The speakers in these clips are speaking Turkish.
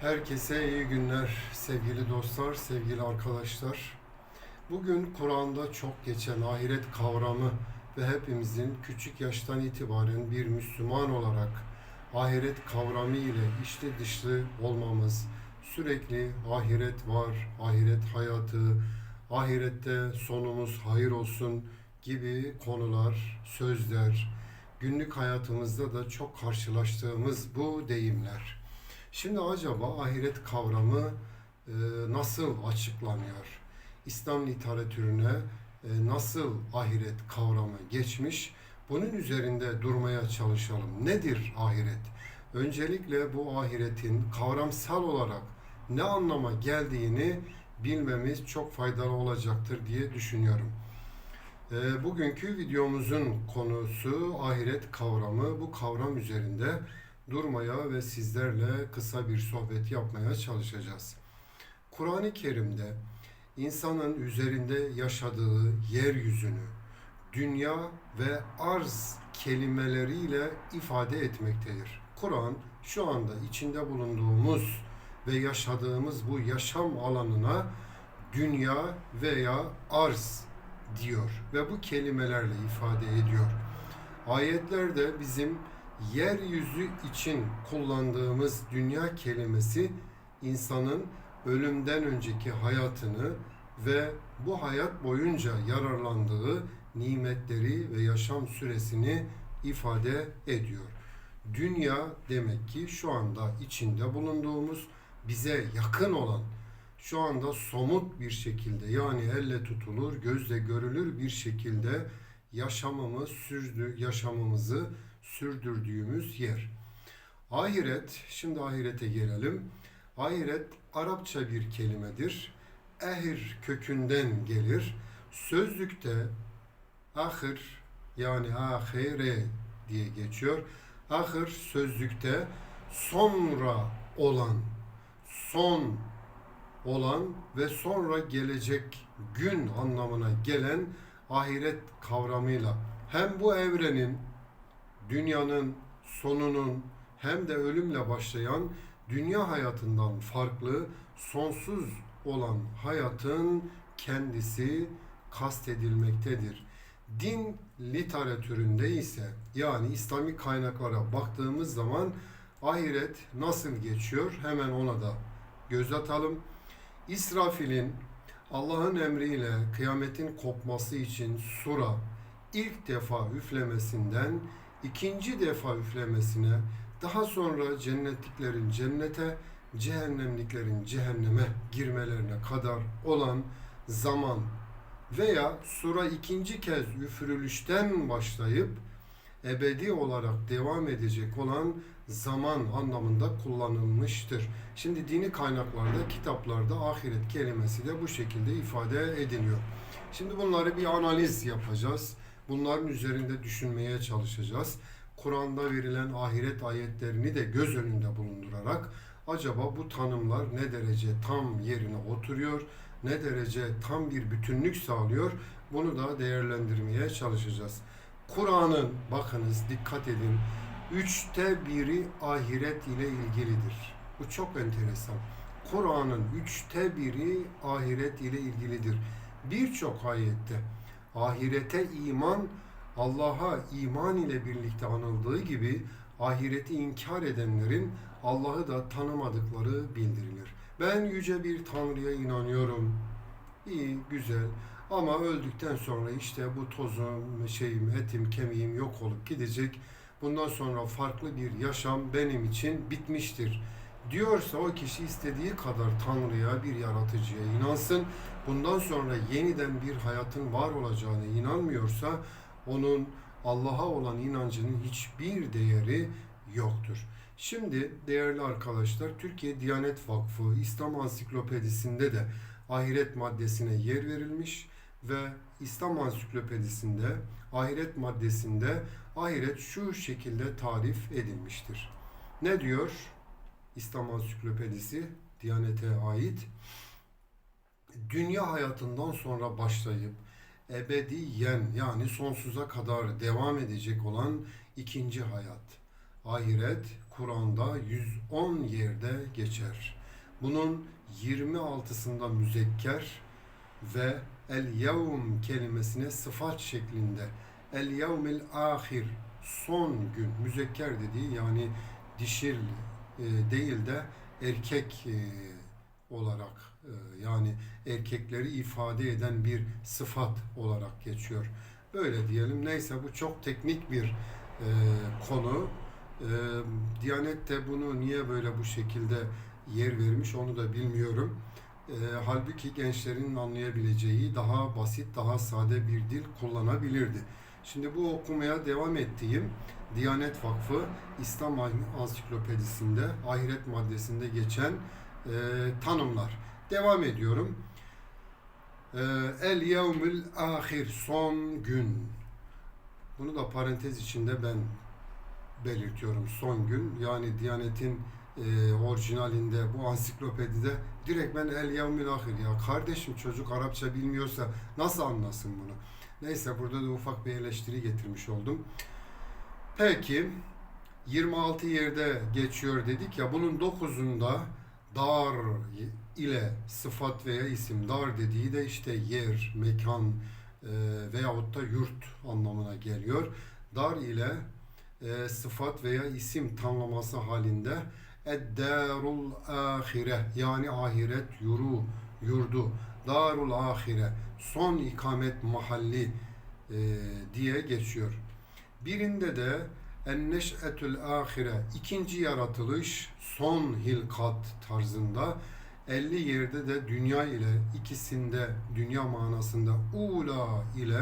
Herkese iyi günler sevgili dostlar, sevgili arkadaşlar. Bugün Kur'an'da çok geçen ahiret kavramı ve hepimizin küçük yaştan itibaren bir Müslüman olarak ahiret kavramı ile içli dışlı olmamız, sürekli ahiret var, ahiret hayatı, ahirette sonumuz hayır olsun gibi konular, sözler, günlük hayatımızda da çok karşılaştığımız bu deyimler. Şimdi acaba ahiret kavramı e, nasıl açıklanıyor? İslam literatürüne e, nasıl ahiret kavramı geçmiş? Bunun üzerinde durmaya çalışalım. Nedir ahiret? Öncelikle bu ahiretin kavramsal olarak ne anlama geldiğini bilmemiz çok faydalı olacaktır diye düşünüyorum. E, bugünkü videomuzun konusu ahiret kavramı. Bu kavram üzerinde durmaya ve sizlerle kısa bir sohbet yapmaya çalışacağız. Kur'an-ı Kerim'de insanın üzerinde yaşadığı yeryüzünü, dünya ve arz kelimeleriyle ifade etmektedir. Kur'an şu anda içinde bulunduğumuz ve yaşadığımız bu yaşam alanına dünya veya arz diyor ve bu kelimelerle ifade ediyor. Ayetlerde bizim yeryüzü için kullandığımız dünya kelimesi insanın ölümden önceki hayatını ve bu hayat boyunca yararlandığı nimetleri ve yaşam süresini ifade ediyor. Dünya demek ki şu anda içinde bulunduğumuz bize yakın olan şu anda somut bir şekilde yani elle tutulur, gözle görülür bir şekilde yaşamımız sürdü yaşamımızı sürdürdüğümüz yer. Ahiret, şimdi ahirete gelelim. Ahiret Arapça bir kelimedir. Ehir kökünden gelir. Sözlükte ahir yani ahire diye geçiyor. Ahir sözlükte sonra olan, son olan ve sonra gelecek gün anlamına gelen ahiret kavramıyla hem bu evrenin dünyanın sonunun hem de ölümle başlayan dünya hayatından farklı sonsuz olan hayatın kendisi kastedilmektedir. Din literatüründe ise yani İslami kaynaklara baktığımız zaman ahiret nasıl geçiyor hemen ona da göz atalım. İsrafil'in Allah'ın emriyle kıyametin kopması için sura ilk defa üflemesinden ikinci defa üflemesine, daha sonra cennetliklerin cennete, cehennemliklerin cehenneme girmelerine kadar olan zaman veya sura ikinci kez üfürülüşten başlayıp ebedi olarak devam edecek olan zaman anlamında kullanılmıştır. Şimdi dini kaynaklarda, kitaplarda ahiret kelimesi de bu şekilde ifade ediliyor. Şimdi bunları bir analiz yapacağız. Bunların üzerinde düşünmeye çalışacağız. Kur'an'da verilen ahiret ayetlerini de göz önünde bulundurarak acaba bu tanımlar ne derece tam yerine oturuyor, ne derece tam bir bütünlük sağlıyor bunu da değerlendirmeye çalışacağız. Kur'an'ın bakınız dikkat edin üçte biri ahiret ile ilgilidir. Bu çok enteresan. Kur'an'ın üçte biri ahiret ile ilgilidir. Birçok ayette ahirete iman Allah'a iman ile birlikte anıldığı gibi ahireti inkar edenlerin Allah'ı da tanımadıkları bildirilir. Ben yüce bir Tanrı'ya inanıyorum. İyi, güzel. Ama öldükten sonra işte bu tozum, şeyim, etim, kemiğim yok olup gidecek. Bundan sonra farklı bir yaşam benim için bitmiştir. Diyorsa o kişi istediği kadar Tanrı'ya, bir yaratıcıya inansın. Bundan sonra yeniden bir hayatın var olacağına inanmıyorsa onun Allah'a olan inancının hiçbir değeri yoktur. Şimdi değerli arkadaşlar Türkiye Diyanet Vakfı İslam Ansiklopedisinde de ahiret maddesine yer verilmiş ve İslam Ansiklopedisinde ahiret maddesinde ahiret şu şekilde tarif edilmiştir. Ne diyor? İslam Ansiklopedisi Diyanete ait dünya hayatından sonra başlayıp ebediyen yani sonsuza kadar devam edecek olan ikinci hayat. Ahiret Kur'an'da 110 yerde geçer. Bunun 26'sında müzekker ve el yevm kelimesine sıfat şeklinde el yevmil ahir son gün müzekker dediği yani dişil e, değil de erkek e, olarak e, yani erkekleri ifade eden bir sıfat olarak geçiyor. Böyle diyelim. Neyse bu çok teknik bir konu. E, Diyanet de bunu niye böyle bu şekilde yer vermiş onu da bilmiyorum. Halbuki gençlerin anlayabileceği daha basit, daha sade bir dil kullanabilirdi. Şimdi bu okumaya devam ettiğim Diyanet Vakfı İslam Ansiklopedisinde ahiret maddesinde geçen e, tanımlar. Devam ediyorum. E, El yevmül ahir son gün. Bunu da parantez içinde ben belirtiyorum son gün. Yani Diyanet'in e, orijinalinde bu ansiklopedide direkt ben el yevmül ahir ya kardeşim çocuk Arapça bilmiyorsa nasıl anlasın bunu? Neyse burada da ufak bir eleştiri getirmiş oldum. Peki 26 yerde geçiyor dedik ya bunun 9'unda dar ile sıfat veya isim dar dediği de işte yer, mekan e, veyahut da yurt anlamına geliyor. Dar ile e, sıfat veya isim tanımlaması halinde Eddarul ahire yani ahiret yuru, yurdu. Darul ahire son ikamet mahalli e, diye geçiyor. Birinde de Enneş'etül ahire ikinci yaratılış son hilkat tarzında 50 yerde de dünya ile ikisinde dünya manasında ula ile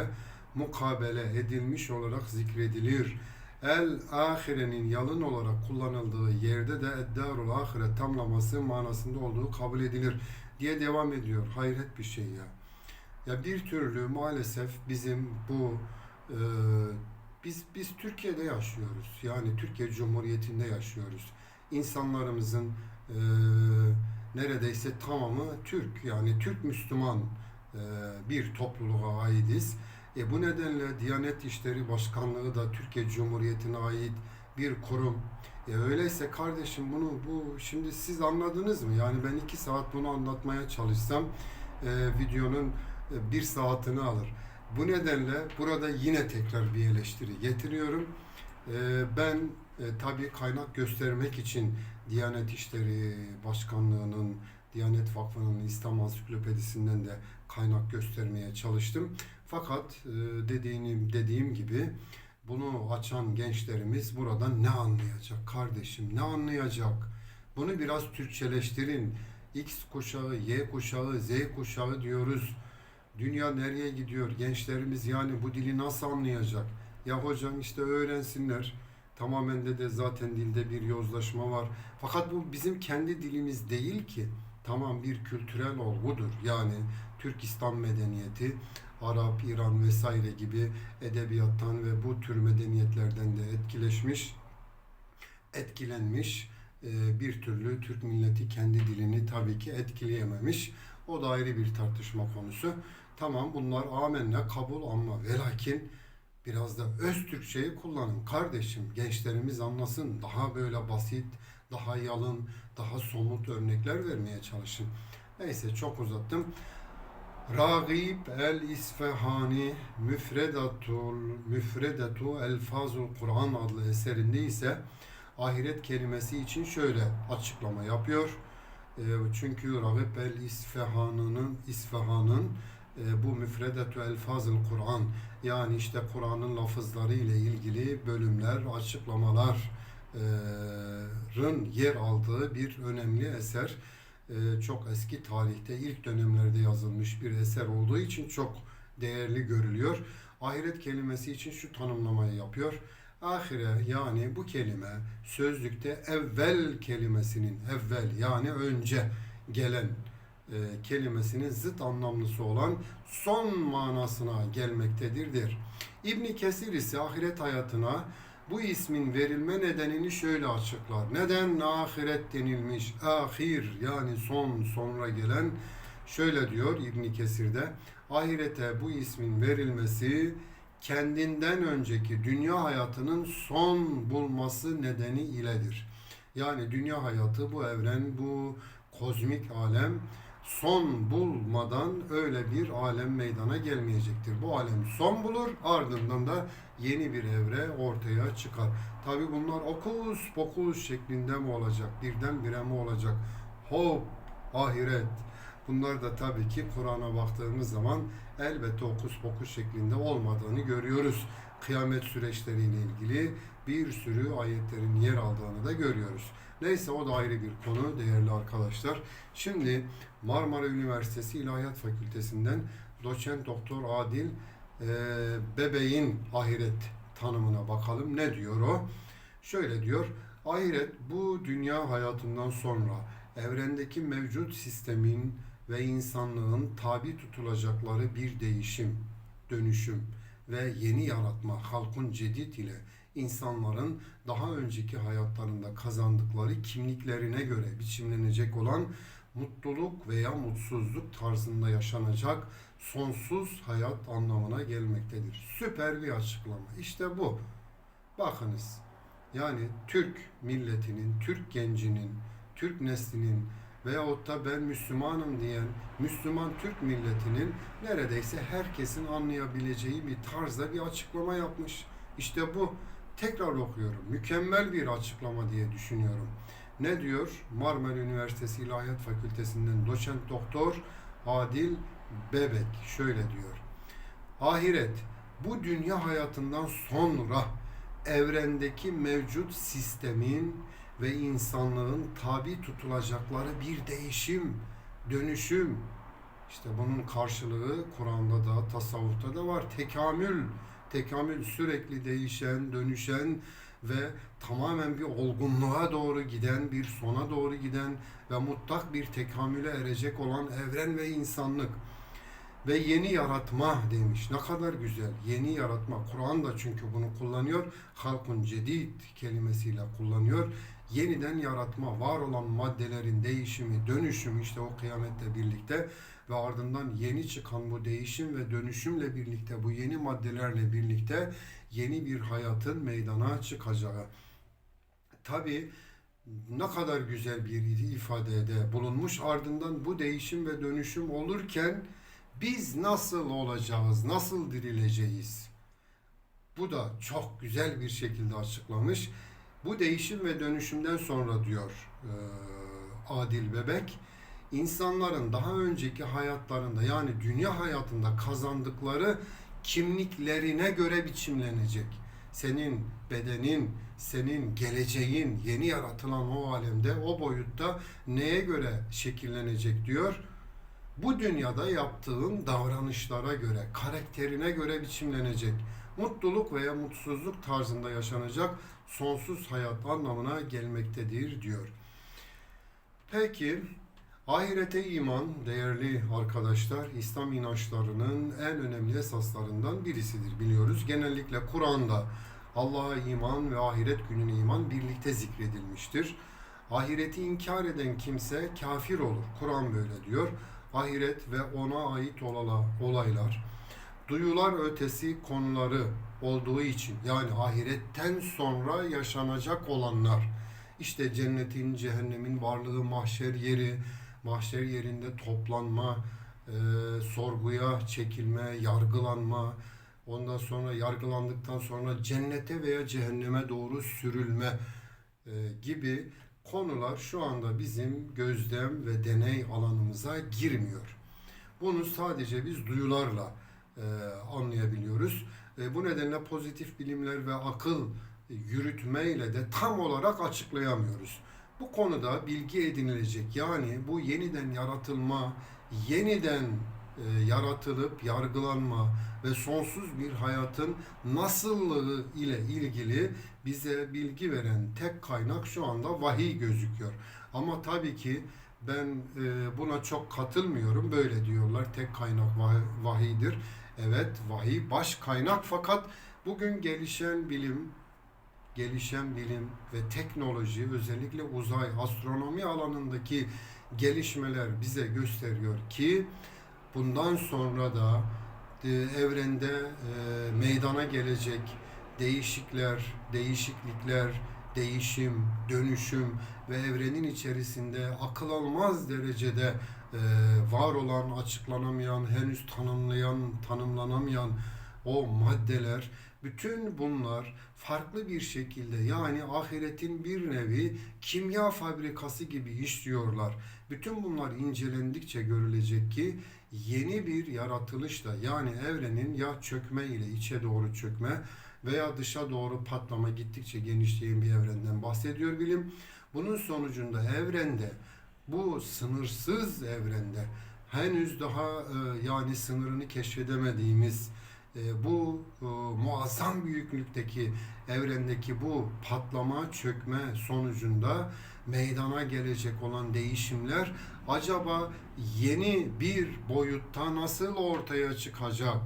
mukabele edilmiş olarak zikredilir. El ahirenin yalın olarak kullanıldığı yerde de eddarul ahire tamlaması manasında olduğu kabul edilir diye devam ediyor. Hayret bir şey ya. Ya bir türlü maalesef bizim bu e, biz biz Türkiye'de yaşıyoruz. Yani Türkiye Cumhuriyeti'nde yaşıyoruz. İnsanlarımızın e, neredeyse tamamı Türk. Yani Türk Müslüman e, bir topluluğa aitiz. E, bu nedenle Diyanet İşleri Başkanlığı da Türkiye Cumhuriyeti'ne ait bir kurum. E, öyleyse kardeşim bunu bu şimdi siz anladınız mı? Yani ben iki saat bunu anlatmaya çalışsam e, videonun bir saatini alır. Bu nedenle burada yine tekrar bir eleştiri getiriyorum. E, ben e, tabii kaynak göstermek için Diyanet İşleri Başkanlığı'nın, Diyanet Vakfı'nın İslam Ansiklopedisinden de kaynak göstermeye çalıştım. Fakat e, dediğim, dediğim gibi bunu açan gençlerimiz buradan ne anlayacak kardeşim? Ne anlayacak? Bunu biraz Türkçeleştirin. X kuşağı, Y kuşağı, Z kuşağı diyoruz. Dünya nereye gidiyor? Gençlerimiz yani bu dili nasıl anlayacak? Ya hocam işte öğrensinler. Tamamen de de zaten dilde bir yozlaşma var. Fakat bu bizim kendi dilimiz değil ki. Tamam bir kültürel olgudur. Yani Türk İslam medeniyeti, Arap, İran vesaire gibi edebiyattan ve bu tür medeniyetlerden de etkileşmiş, etkilenmiş e, bir türlü Türk milleti kendi dilini tabii ki etkileyememiş. O da ayrı bir tartışma konusu. Tamam bunlar amenna kabul ama ve lakin biraz da öz Türkçeyi kullanın kardeşim. Gençlerimiz anlasın. Daha böyle basit, daha yalın, daha somut örnekler vermeye çalışın. Neyse çok uzattım. Ragib el İsfahani Müfredatul Müfredatu Elfazul Kur'an adlı eserinde ise ahiret kelimesi için şöyle açıklama yapıyor. E, çünkü Ragib el İsfahan'ın İsfahan'ın bu Müfredatu Elfazul Kur'an yani işte Kur'an'ın lafızları ile ilgili bölümler, açıklamaların yer aldığı bir önemli eser. Ee, çok eski tarihte ilk dönemlerde yazılmış bir eser olduğu için çok değerli görülüyor. Ahiret kelimesi için şu tanımlamayı yapıyor. Ahire yani bu kelime sözlükte evvel kelimesinin evvel yani önce gelen e, kelimesinin zıt anlamlısı olan son manasına gelmektedir. İbni Kesir ise ahiret hayatına bu ismin verilme nedenini şöyle açıklar. Neden ahiret denilmiş? Ahir yani son sonra gelen şöyle diyor İbn Kesir'de. Ahirete bu ismin verilmesi kendinden önceki dünya hayatının son bulması nedeni iledir. Yani dünya hayatı, bu evren, bu kozmik alem son bulmadan öyle bir alem meydana gelmeyecektir. Bu alem son bulur, ardından da yeni bir evre ortaya çıkar. Tabi bunlar okus pokus şeklinde mi olacak, birdenbire mi olacak? Hop, ahiret. Bunlar da tabii ki Kur'an'a baktığımız zaman elbette okus pokus şeklinde olmadığını görüyoruz. Kıyamet süreçleriyle ilgili bir sürü ayetlerin yer aldığını da görüyoruz. Neyse o da ayrı bir konu değerli arkadaşlar. Şimdi Marmara Üniversitesi İlahiyat Fakültesinden doçent doktor Adil e, bebeğin ahiret tanımına bakalım. Ne diyor o? Şöyle diyor. Ahiret bu dünya hayatından sonra evrendeki mevcut sistemin ve insanlığın tabi tutulacakları bir değişim, dönüşüm ve yeni yaratma halkun cedid ile insanların daha önceki hayatlarında kazandıkları kimliklerine göre biçimlenecek olan mutluluk veya mutsuzluk tarzında yaşanacak sonsuz hayat anlamına gelmektedir. Süper bir açıklama. İşte bu. Bakınız. Yani Türk milletinin, Türk gencinin, Türk neslinin veyahut da ben Müslümanım diyen Müslüman Türk milletinin neredeyse herkesin anlayabileceği bir tarzda bir açıklama yapmış. İşte bu. Tekrar okuyorum. Mükemmel bir açıklama diye düşünüyorum. Ne diyor? Marmara Üniversitesi İlahiyat Fakültesinden doçent doktor Adil Bebek şöyle diyor. Ahiret bu dünya hayatından sonra evrendeki mevcut sistemin ve insanlığın tabi tutulacakları bir değişim, dönüşüm. İşte bunun karşılığı Kur'an'da da, tasavvufta da var. Tekamül, tekamül sürekli değişen, dönüşen ve tamamen bir olgunluğa doğru giden, bir sona doğru giden ve mutlak bir tekamüle erecek olan evren ve insanlık ve yeni yaratma demiş. Ne kadar güzel. Yeni yaratma. Kur'an da çünkü bunu kullanıyor. Halkun cedid kelimesiyle kullanıyor. Yeniden yaratma, var olan maddelerin değişimi, dönüşümü işte o kıyamette birlikte ve ardından yeni çıkan bu değişim ve dönüşümle birlikte bu yeni maddelerle birlikte yeni bir hayatın meydana çıkacağı. Tabi ne kadar güzel bir ifadede bulunmuş. Ardından bu değişim ve dönüşüm olurken biz nasıl olacağız, nasıl dirileceğiz? Bu da çok güzel bir şekilde açıklamış. Bu değişim ve dönüşümden sonra diyor e, Adil Bebek, insanların daha önceki hayatlarında yani dünya hayatında kazandıkları kimliklerine göre biçimlenecek. Senin bedenin, senin geleceğin, yeni yaratılan o alemde, o boyutta neye göre şekillenecek diyor bu dünyada yaptığın davranışlara göre, karakterine göre biçimlenecek. Mutluluk veya mutsuzluk tarzında yaşanacak sonsuz hayat anlamına gelmektedir diyor. Peki ahirete iman değerli arkadaşlar İslam inançlarının en önemli esaslarından birisidir biliyoruz. Genellikle Kur'an'da Allah'a iman ve ahiret gününe iman birlikte zikredilmiştir. Ahireti inkar eden kimse kafir olur. Kur'an böyle diyor ahiret ve ona ait olaylar, duyular ötesi konuları olduğu için yani ahiretten sonra yaşanacak olanlar, işte cennetin, cehennemin varlığı, mahşer yeri, mahşer yerinde toplanma, e, sorguya çekilme, yargılanma, ondan sonra yargılandıktan sonra cennete veya cehenneme doğru sürülme e, gibi konular şu anda bizim gözlem ve deney alanımıza girmiyor. Bunu sadece biz duyularla e, anlayabiliyoruz. E, bu nedenle pozitif bilimler ve akıl yürütmeyle de tam olarak açıklayamıyoruz. Bu konuda bilgi edinilecek yani bu yeniden yaratılma, yeniden e, yaratılıp yargılanma ve sonsuz bir hayatın nasıllığı ile ilgili bize bilgi veren tek kaynak şu anda vahiy gözüküyor. Ama tabii ki ben e, buna çok katılmıyorum. Böyle diyorlar tek kaynak vahiydir. Evet vahiy baş kaynak fakat bugün gelişen bilim, gelişen bilim ve teknoloji özellikle uzay, astronomi alanındaki gelişmeler bize gösteriyor ki bundan sonra da e, evrende e, meydana gelecek değişikler, değişiklikler, değişim, dönüşüm ve evrenin içerisinde akıl almaz derecede e, var olan, açıklanamayan, henüz tanımlayan, tanımlanamayan o maddeler, bütün bunlar farklı bir şekilde yani ahiretin bir nevi kimya fabrikası gibi işliyorlar. Bütün bunlar incelendikçe görülecek ki yeni bir yaratılışla yani evrenin ya çökme ile içe doğru çökme veya dışa doğru patlama gittikçe genişleyen bir evrenden bahsediyor bilim. Bunun sonucunda evrende bu sınırsız evrende henüz daha e, yani sınırını keşfedemediğimiz bu e, muazzam büyüklükteki evrendeki bu patlama çökme sonucunda meydana gelecek olan değişimler acaba yeni bir boyutta nasıl ortaya çıkacak?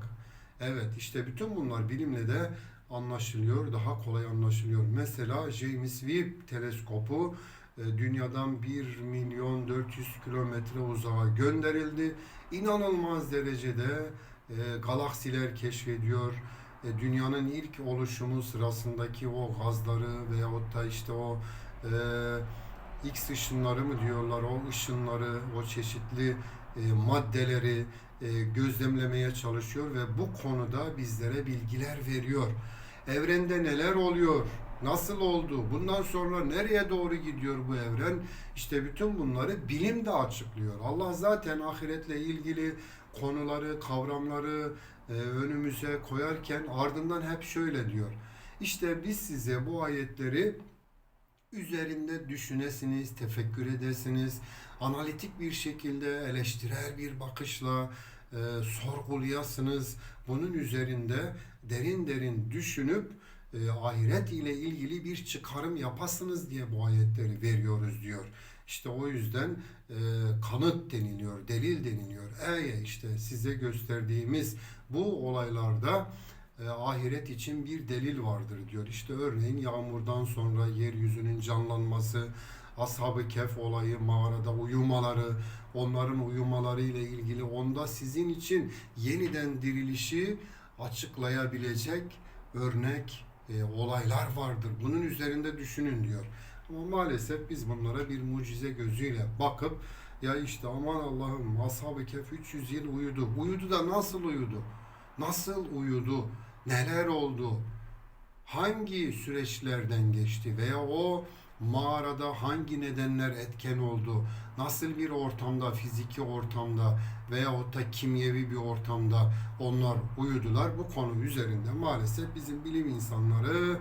Evet işte bütün bunlar bilimle de anlaşılıyor, daha kolay anlaşılıyor. Mesela James Webb teleskopu e, dünyadan 1 milyon 400 kilometre uzağa gönderildi. İnanılmaz derecede e, galaksiler keşfediyor. E, dünyanın ilk oluşumu sırasındaki o gazları veyahut da işte o e, X ışınları mı diyorlar o ışınları, o çeşitli e, maddeleri e, gözlemlemeye çalışıyor ve bu konuda bizlere bilgiler veriyor. Evrende neler oluyor? Nasıl oldu? Bundan sonra nereye doğru gidiyor bu evren? İşte bütün bunları bilim de açıklıyor. Allah zaten ahiretle ilgili konuları, kavramları e, önümüze koyarken ardından hep şöyle diyor. İşte biz size bu ayetleri üzerinde düşünesiniz, tefekkür edesiniz, analitik bir şekilde eleştirel bir bakışla e, sorgulayasınız. Bunun üzerinde derin derin düşünüp e, ahiret ile ilgili bir çıkarım yapasınız diye bu ayetleri veriyoruz diyor. İşte o yüzden e, kanıt deniliyor, delil deniliyor. Eye işte size gösterdiğimiz bu olaylarda e, ahiret için bir delil vardır diyor. İşte örneğin yağmurdan sonra yeryüzünün canlanması, Ashab-ı Kehf olayı, mağarada uyumaları, onların uyumaları ile ilgili onda sizin için yeniden dirilişi açıklayabilecek örnek e, olaylar vardır. Bunun üzerinde düşünün diyor. Ama maalesef biz bunlara bir mucize gözüyle bakıp ya işte aman Allah'ım Ashab-ı Kehf 300 yıl uyudu. Uyudu da nasıl uyudu? Nasıl uyudu? Neler oldu? Hangi süreçlerden geçti veya o mağarada hangi nedenler etken oldu? Nasıl bir ortamda, fiziki ortamda veyahut da kimyevi bir ortamda onlar uyudular? Bu konu üzerinde maalesef bizim bilim insanları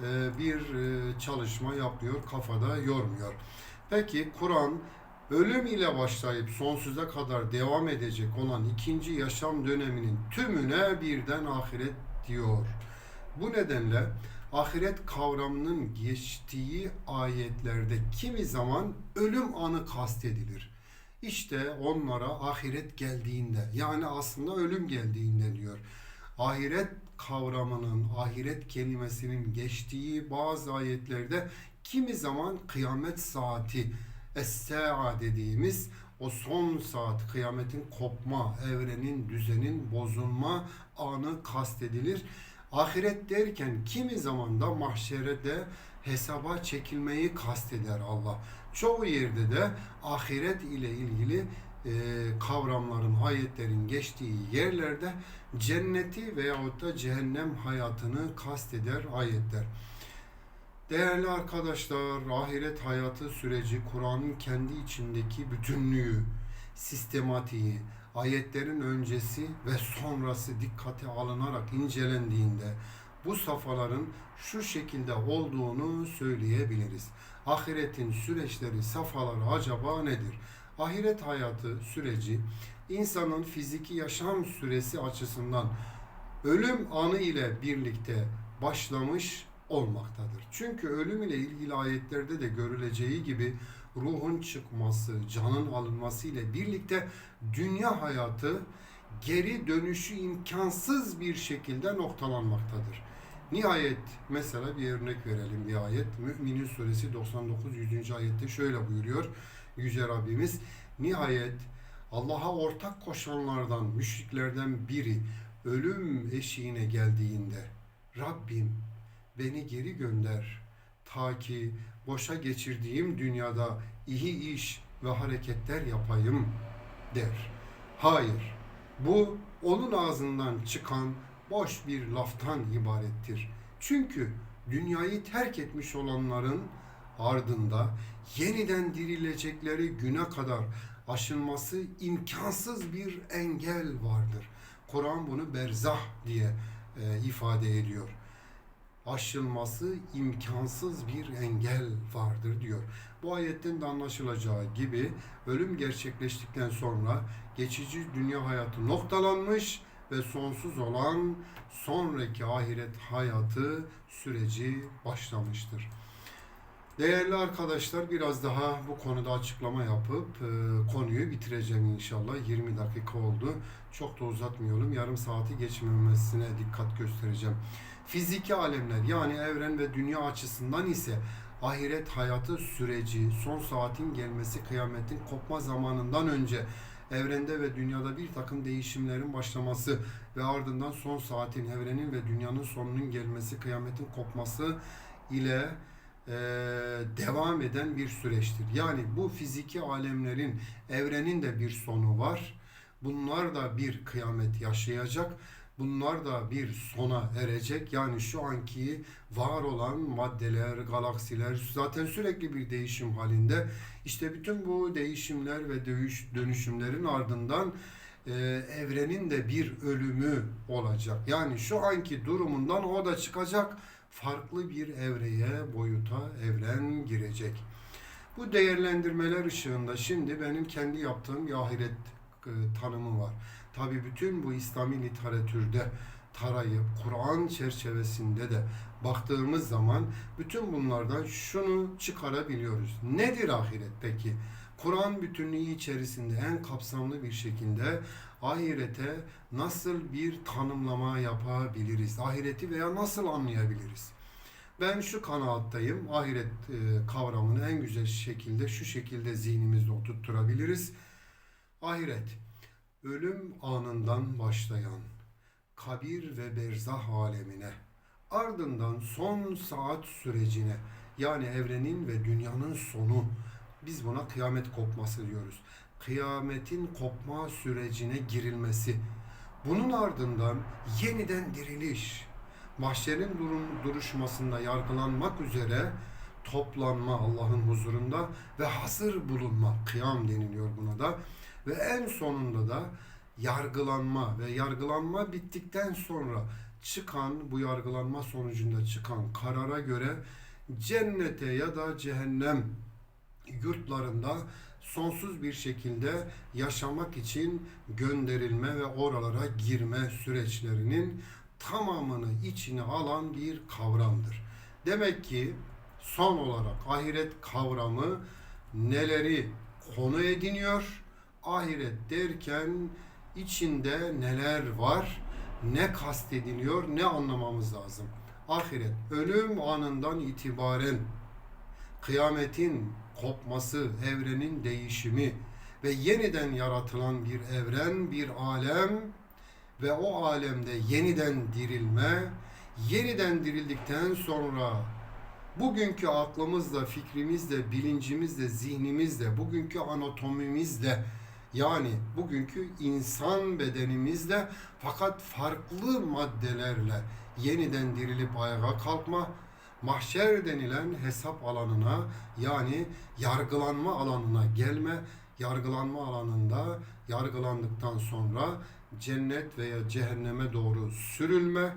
e, bir e, çalışma yapmıyor, kafada yormuyor. Peki Kur'an ölüm ile başlayıp sonsuza kadar devam edecek olan ikinci yaşam döneminin tümüne birden ahiret diyor. Bu nedenle ahiret kavramının geçtiği ayetlerde kimi zaman ölüm anı kastedilir. İşte onlara ahiret geldiğinde yani aslında ölüm geldiğinde diyor. Ahiret kavramının, ahiret kelimesinin geçtiği bazı ayetlerde kimi zaman kıyamet saati es-sa'a dediğimiz o son saat kıyametin kopma, evrenin, düzenin bozulma anı kastedilir. Ahiret derken kimi zaman da mahşerede hesaba çekilmeyi kasteder Allah. Çoğu yerde de ahiret ile ilgili e, kavramların, ayetlerin geçtiği yerlerde cenneti veyahut da cehennem hayatını kasteder ayetler. Değerli arkadaşlar, ahiret hayatı süreci Kur'an'ın kendi içindeki bütünlüğü, sistematiği, ayetlerin öncesi ve sonrası dikkate alınarak incelendiğinde bu safhaların şu şekilde olduğunu söyleyebiliriz. Ahiretin süreçleri, safhaları acaba nedir? Ahiret hayatı süreci insanın fiziki yaşam süresi açısından ölüm anı ile birlikte başlamış olmaktadır. Çünkü ölüm ile ilgili ayetlerde de görüleceği gibi ruhun çıkması, canın alınması ile birlikte dünya hayatı geri dönüşü imkansız bir şekilde noktalanmaktadır. Nihayet mesela bir örnek verelim bir ayet. Müminin suresi 99 100. ayette şöyle buyuruyor Yüce Rabbimiz. Nihayet Allah'a ortak koşanlardan, müşriklerden biri ölüm eşiğine geldiğinde Rabbim beni geri gönder ta ki boşa geçirdiğim dünyada iyi iş ve hareketler yapayım der. Hayır, bu onun ağzından çıkan boş bir laftan ibarettir. Çünkü dünyayı terk etmiş olanların ardında yeniden dirilecekleri güne kadar aşılması imkansız bir engel vardır. Kur'an bunu berzah diye e, ifade ediyor. Aşılması imkansız bir engel vardır diyor. Bu ayetten de anlaşılacağı gibi ölüm gerçekleştikten sonra geçici dünya hayatı noktalanmış ve sonsuz olan sonraki ahiret hayatı süreci başlamıştır. Değerli arkadaşlar biraz daha bu konuda açıklama yapıp e, konuyu bitireceğim inşallah. 20 dakika oldu. Çok da uzatmıyorum. Yarım saati geçmemesine dikkat göstereceğim. Fiziki alemler yani evren ve dünya açısından ise ahiret hayatı süreci, son saatin gelmesi, kıyametin kopma zamanından önce evrende ve dünyada bir takım değişimlerin başlaması ve ardından son saatin, evrenin ve dünyanın sonunun gelmesi, kıyametin kopması ile e, devam eden bir süreçtir. Yani bu fiziki alemlerin, evrenin de bir sonu var. Bunlar da bir kıyamet yaşayacak. Bunlar da bir sona erecek. Yani şu anki var olan maddeler, galaksiler zaten sürekli bir değişim halinde. İşte bütün bu değişimler ve dönüşümlerin ardından e, evrenin de bir ölümü olacak. Yani şu anki durumundan o da çıkacak. Farklı bir evreye, boyuta, evren girecek. Bu değerlendirmeler ışığında şimdi benim kendi yaptığım bir ahiret e, tanımı var. Tabi bütün bu İslami literatürde tarayıp Kur'an çerçevesinde de baktığımız zaman bütün bunlardan şunu çıkarabiliyoruz. Nedir ahiret peki? Kur'an bütünlüğü içerisinde en kapsamlı bir şekilde ahirete nasıl bir tanımlama yapabiliriz? Ahireti veya nasıl anlayabiliriz? Ben şu kanaattayım. Ahiret e, kavramını en güzel şekilde şu şekilde zihnimizde oturtturabiliriz. Ahiret ölüm anından başlayan kabir ve berzah alemine ardından son saat sürecine yani evrenin ve dünyanın sonu biz buna kıyamet kopması diyoruz. Kıyametin kopma sürecine girilmesi. Bunun ardından yeniden diriliş. Mahşerin durum, duruşmasında yargılanmak üzere toplanma Allah'ın huzurunda ve hazır bulunma. Kıyam deniliyor buna da. Ve en sonunda da yargılanma ve yargılanma bittikten sonra çıkan bu yargılanma sonucunda çıkan karara göre cennete ya da cehennem yurtlarında sonsuz bir şekilde yaşamak için gönderilme ve oralara girme süreçlerinin tamamını içine alan bir kavramdır. Demek ki son olarak ahiret kavramı neleri konu ediniyor? Ahiret derken içinde neler var? Ne kastediliyor? Ne anlamamız lazım? Ahiret ölüm anından itibaren kıyametin kopması, evrenin değişimi ve yeniden yaratılan bir evren, bir alem ve o alemde yeniden dirilme, yeniden dirildikten sonra bugünkü aklımızla, fikrimizle, bilincimizle, zihnimizle, bugünkü anatomimizle yani bugünkü insan bedenimizle fakat farklı maddelerle yeniden dirilip ayağa kalkma, mahşer denilen hesap alanına yani yargılanma alanına gelme, yargılanma alanında yargılandıktan sonra cennet veya cehenneme doğru sürülme,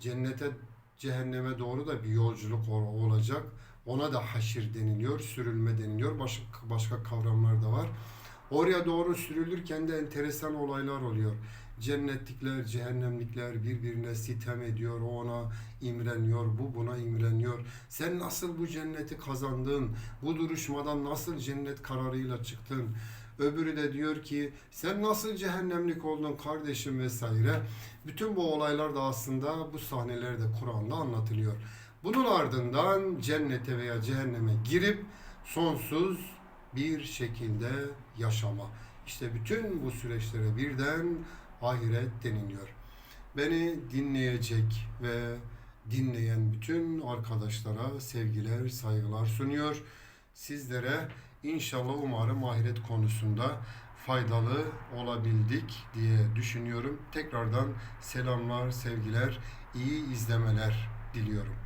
cennete cehenneme doğru da bir yolculuk ol- olacak. Ona da haşir deniliyor, sürülme deniliyor. Başka, başka kavramlar da var. Oraya doğru sürülürken de enteresan olaylar oluyor. Cennetlikler, cehennemlikler birbirine sitem ediyor, o ona imreniyor, bu buna imreniyor. Sen nasıl bu cenneti kazandın? Bu duruşmadan nasıl cennet kararıyla çıktın? Öbürü de diyor ki sen nasıl cehennemlik oldun kardeşim vesaire. Bütün bu olaylar da aslında bu sahnelerde Kur'an'da anlatılıyor. Bunun ardından cennete veya cehenneme girip sonsuz bir şekilde yaşama. İşte bütün bu süreçlere birden ahiret deniliyor. Beni dinleyecek ve dinleyen bütün arkadaşlara sevgiler, saygılar sunuyor. Sizlere inşallah umarım ahiret konusunda faydalı olabildik diye düşünüyorum. Tekrardan selamlar, sevgiler, iyi izlemeler diliyorum.